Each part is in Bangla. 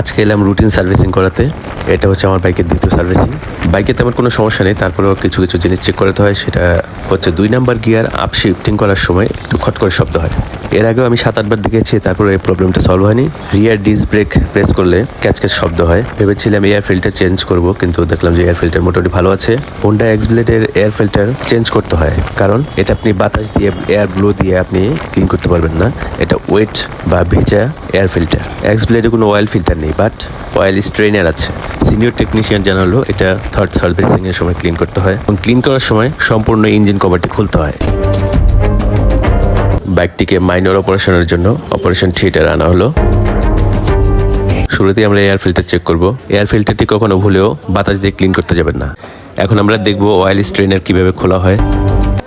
আজকে এলাম রুটিন সার্ভিসিং করাতে। এটা হচ্ছে আমার বাইকের দ্বিতীয় সার্ভিসিং বাইকে তেমন কোনো সমস্যা নেই, তারপরেও কিছু কিছু জিনিস চেক করাতে হয়। সেটা হচ্ছে দুই নাম্বার গিয়ার আপ শিফটিং করার সময় একটু খট করে শব্দ হয়। এর আগেও আমি সাত, আটবার দেখেছি, তারপরে এই প্রবলেমটা সলভ হয়নি। রিয়ার ডিস ব্রেক প্রেস করলে ক্যাচ ক্যাচ শব্দ হয়। ভেবেছিলাম এয়ার ফিল্টার চেঞ্জ করব, কিন্তু দেখলাম যে এয়ার ফিল্টার মোটামুটি ভালো আছে। হোন্ডা এক্স ব্লেডের এয়ার ফিল্টার চেঞ্জ করতে হয়, কারণ এটা আপনি বাতাস দিয়ে এয়ার ব্লো দিয়ে আপনি ক্লিন করতে পারবেন না। এটা ওয়েট বা ভেজা এয়ার ফিল্টার এক্স ব্লেডে কোনো অয়েল ফিল্টার নেই বাট অয়েল স্ট্রেনার আছে। সিনিয়র টেকনিশিয়ান জানালো, এটা থার্ড সার্ভিসিং এর সময় ক্লিন করতে হয়। এবং ক্লিন করার সময় সম্পূর্ণ ইঞ্জিন কভারটি খুলতে হয়। বাইকটিকে মাইনর অপারেশনের জন্য অপারেশন থিয়েটার আনা হলো। শুরুতেই আমরা এয়ার ফিল্টার চেক করব। এয়ার ফিল্টারটি কখনো ভুলেও বাতাস দিয়ে ক্লিন করতে যাবেন না। এখন আমরা দেখব অয়েল স্ট্রেনার কীভাবে খোলা হয়।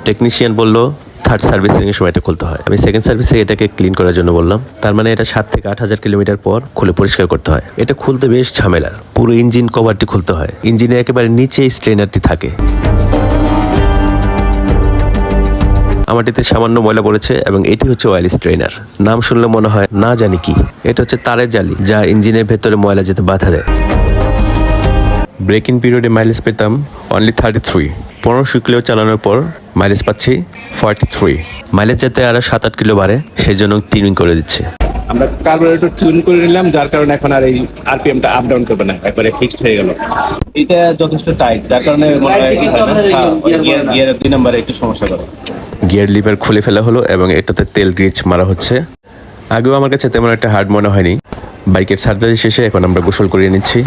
টেকনিশিয়ান বলল, থার্ড সার্ভিসিং এর সময় এটা খুলতে হয়। আমি সেকেন্ড সার্ভিসে এটাকে ক্লিন করার জন্য বললাম। তার মানে এটা সাত থেকে আট হাজার কিলোমিটার পর খুলে পরিষ্কার করতে হয়। এটা খুলতে বেশ ঝামেলার। পুরো ইঞ্জিন কভারটি খুলতে হয়। ইঞ্জিনের একেবারে নিচে স্ট্রেনারটি থাকে। আমারটিতে সামান্য ময়লা পড়েছে এবং এটি হচ্ছে অয়েল স্ট্রেনার নাম শুনলে মনে হয় না জানি কি। এটা হচ্ছে তারের জালি যা ইঞ্জিনের ভেতরে ময়লা যেতে বাধা দেয়। ব্রেক ইন পিরিয়ডে মাইলেজ পেতাম অনলি থার্টি থ্রি পনেরোশো কিলো চালানোর পর মাইলেজ পাচ্ছি ফর্টি থ্রি মাইলেজ যাতে আরও সাত আট কিলো বাড়ে সেই জন্য টিউনিং করে দিচ্ছে। আমরা কার্বোরেটর টিউন করে নিলাম যার কারণে এখন আর এই আরপিএমটা আপ ডাউন করবে না একবারে ফিক্সড হয়ে গেল। এটা যথেষ্ট টাইট যার কারণে মনে হয় কি হয়? হ্যাঁ, গিয়ার- দুই নম্বরে একটু সমস্যা করে। গিয়ার লিভার খুলে ফেলা হলো এবং এটাতে তেল গ্রিচ মারা হচ্ছে। আগেও আমার কাছে তেমন একটা হার্ড মনে হয়নি। বাইকের সার্জারি শেষে এখন আমরা গোসল করিয়ে নিচ্ছি।